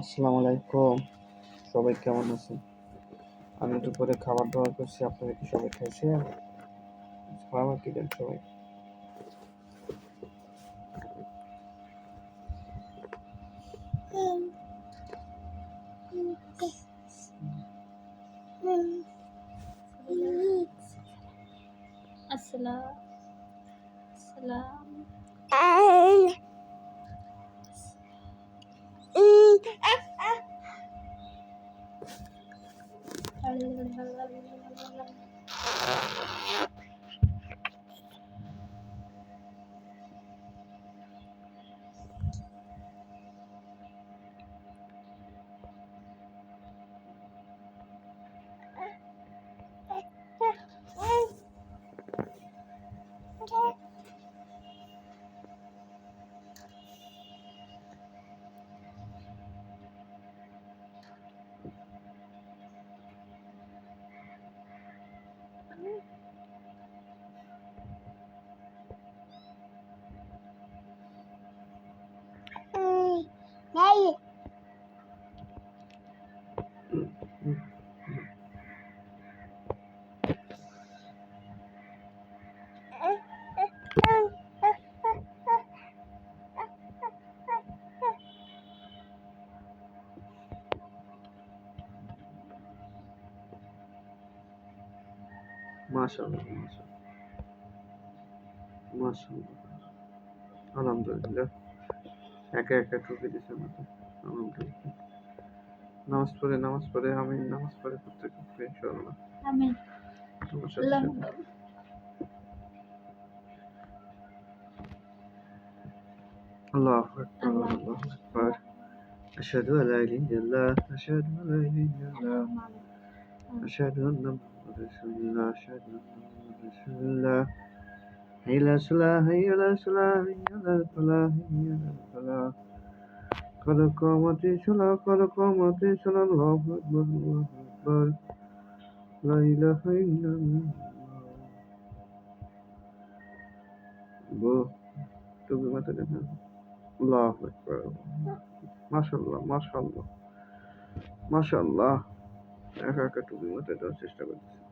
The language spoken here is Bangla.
আসসালামু আলাইকুম। সবাই কেমন আছেন? আমি একটু করে খাবার দাবার করছি আপনারা কি সবাই খাইছেন? খাবার কি দেন সবাই? আসসালাম। আসসালাম। এক মাশাআল্লাহ মাশাআল্লাহ। আলহামদুলিল্লাহ। একা একা ঠকে দিছে আমাকে। আলহামদুলিল্লাহ। নামাজ পড়ে নামাজ পড়ে আমি নামাজ পড়ে প্রত্যেক ইনশাআল্লাহ। আল্লাহ الله أكبر الله أكبر أشهد أن لا إله إلا الله أشهد أن لا إله إلا الله أشهد أن محمدا رسول وأشهد أن لا إله إلا الله إلا الله إلا الله إلا الله قد قامت الصلاة قد قامت الصلاة الله أكبر الله أكبر لا إله إلا الله তুমি মাথা দেখা আল্লাহ আকবার মাশাআল্লাহ মাশাআল্লাহ মাশাআল্লাহ একা একা টুপি মাথায় দেওয়ার চেষ্টা করতেছি